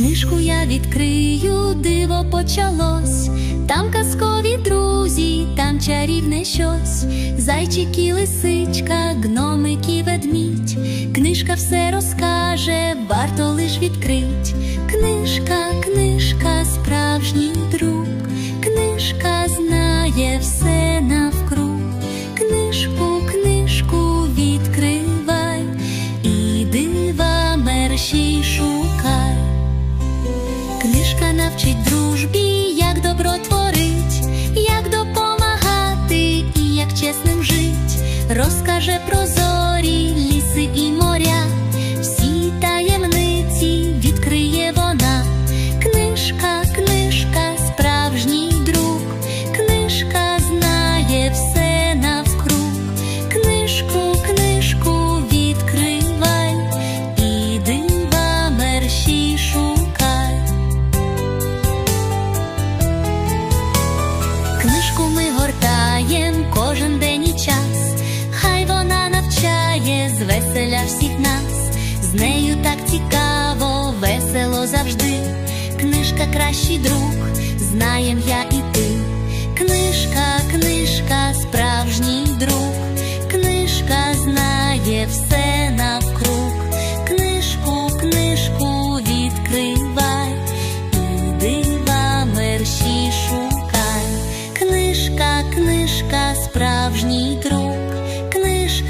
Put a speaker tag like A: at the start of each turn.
A: Книжку я відкрию, диво почалось. Там казкові друзі, там чарівне щось. Зайчик і лисичка, гномик і ведмідь. Книжка все розкаже, варто лиш відкрить. Навчить дружбі, як добро творить, як допомагати і як чесним жить, розкаже про Книжку ми гортаєм кожен день і час, хай вона навчає звеселя всіх нас, з нею так цікаво, весело завжди. Книжка кращий друг, знаєм я і ти. Книжка, книжка, справжній друг, книжка знає все. ласка, справжній друг.